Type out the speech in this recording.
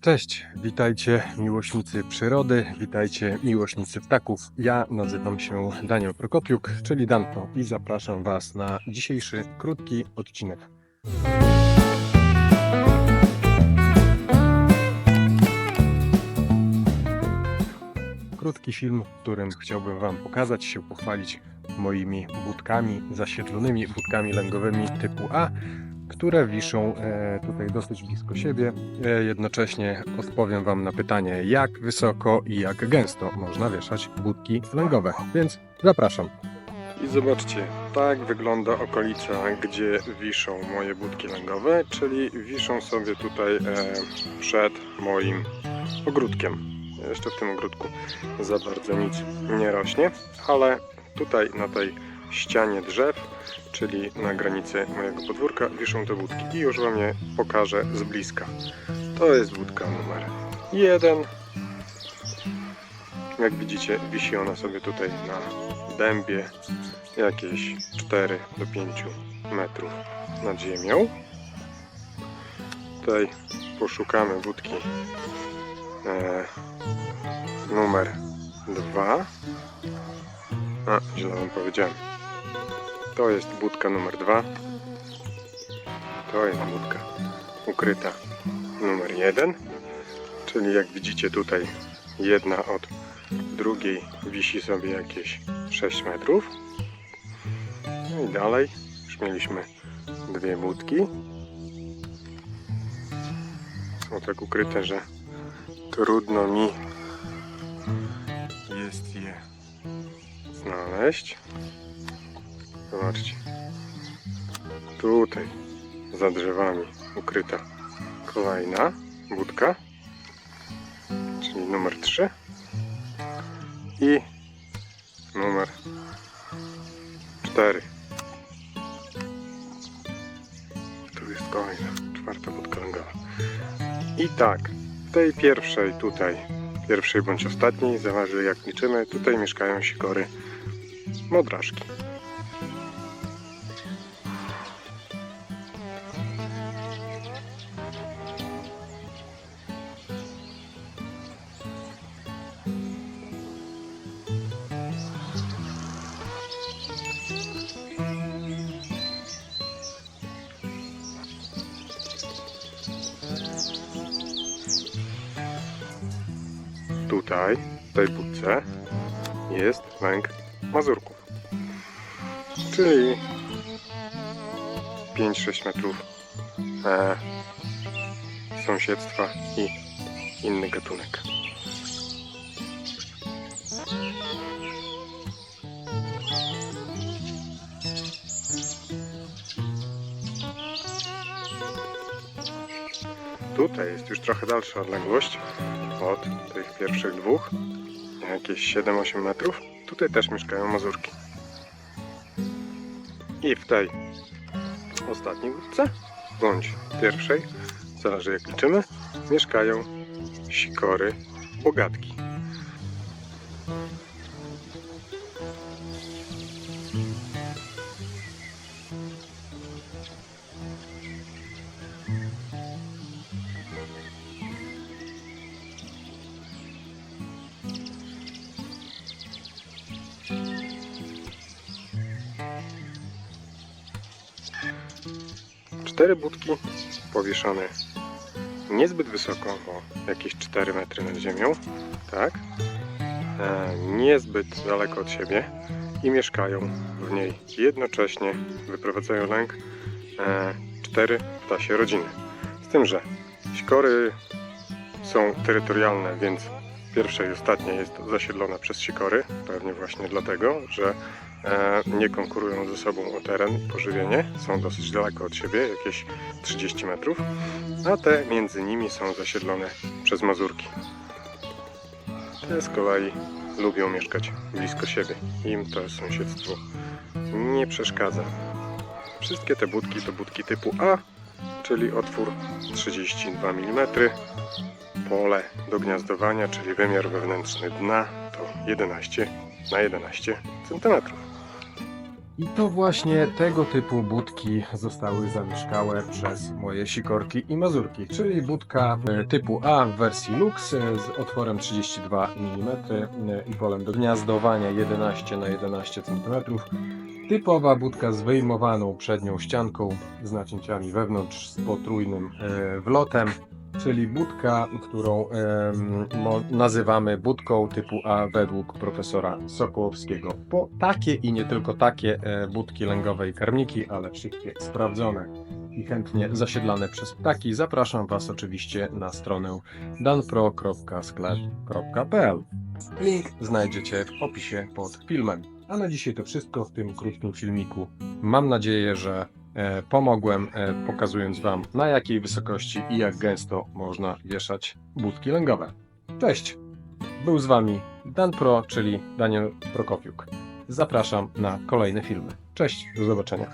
Cześć, witajcie miłośnicy przyrody, witajcie miłośnicy ptaków. Ja nazywam się Daniel Prokopiuk, czyli Danko i zapraszam Was na dzisiejszy krótki odcinek. Krótki film, w którym chciałbym Wam pokazać się, pochwalić moimi budkami, zasiedlonymi budkami lęgowymi typu A, które wiszą e, tutaj dosyć blisko siebie. E, jednocześnie odpowiem Wam na pytanie, jak wysoko i jak gęsto można wieszać budki lęgowe. Więc zapraszam. I zobaczcie, tak wygląda okolica, gdzie wiszą moje budki lęgowe, czyli wiszą sobie tutaj e, przed moim ogródkiem. Jeszcze w tym ogródku za bardzo nic nie rośnie, ale tutaj na tej ścianie drzew czyli na granicy mojego podwórka, wiszą te budki i już Wam je pokażę z bliska. To jest budka numer jeden. Jak widzicie, wisi ona sobie tutaj na dębie jakieś 4 do 5 metrów nad ziemią. Tutaj poszukamy budki e, numer 2. A, źle Wam powiedziałem. To jest budka numer dwa. To jest budka ukryta numer jeden. Czyli jak widzicie tutaj jedna od drugiej wisi sobie jakieś 6 metrów. No i dalej już mieliśmy dwie budki. Są tak ukryte, że trudno mi jest je znaleźć. Zobaczcie. Tutaj za drzewami ukryta kolejna budka, czyli numer 3 i numer 4. Tu jest kolejna, czwarta budka lęgowa. I tak, w tej pierwszej tutaj, pierwszej bądź ostatniej, zależy jak liczymy, tutaj mieszkają sikory modraszki. Tutaj, w tej budce, jest lęk mazurków. Czyli 5-6 metrów e, sąsiedztwa i inny gatunek. Tutaj jest już trochę dalsza odległość od tych pierwszych dwóch, jakieś 7-8 metrów. Tutaj też mieszkają mazurki. I w tej ostatniej łódce, bądź pierwszej, zależy jak liczymy, mieszkają sikory bogatki. Cztery budki powieszone niezbyt wysoko, bo jakieś 4 metry nad ziemią, tak? E, niezbyt daleko od siebie i mieszkają w niej jednocześnie, wyprowadzają lęk e, cztery ptasie rodziny. Z tym, że sikory są terytorialne, więc pierwsza i ostatnia jest zasiedlona przez sikory, pewnie właśnie dlatego, że e, nie konkurują ze sobą o teren i pożywienie, są dosyć daleko od siebie, jakieś 30 metrów, a te między nimi są zasiedlone przez mazurki. Te z kolei lubią mieszkać blisko siebie, im to sąsiedztwo nie przeszkadza. Wszystkie te budki to budki typu A, czyli otwór 32 mm, pole do gniazdowania, czyli wymiar wewnętrzny dna to 11 na 11 cm. I to właśnie tego typu budki zostały zamieszkałe przez moje sikorki i mazurki, czyli budka typu A w wersji Lux z otworem 32 mm i polem do gniazdowania 11 na 11 cm. Typowa budka z wyjmowaną przednią ścianką z nacięciami wewnątrz z potrójnym e, wlotem, czyli budka, którą nazywamy budką typu A według profesora Sokołowskiego. Po takie i nie tylko takie e, budki lęgowe i karmniki, ale wszystkie sprawdzone i chętnie zasiedlane przez ptaki, zapraszam Was oczywiście na stronę danpro.sklep.pl. Link znajdziecie w opisie pod filmem. A na dzisiaj to wszystko w tym krótkim filmiku. Mam nadzieję, że e, pomogłem, e, pokazując Wam na jakiej wysokości i jak gęsto można wieszać budki lęgowe. Cześć! Był z Wami Dan Pro, czyli Daniel Prokopiuk. Zapraszam na kolejne filmy. Cześć, do zobaczenia.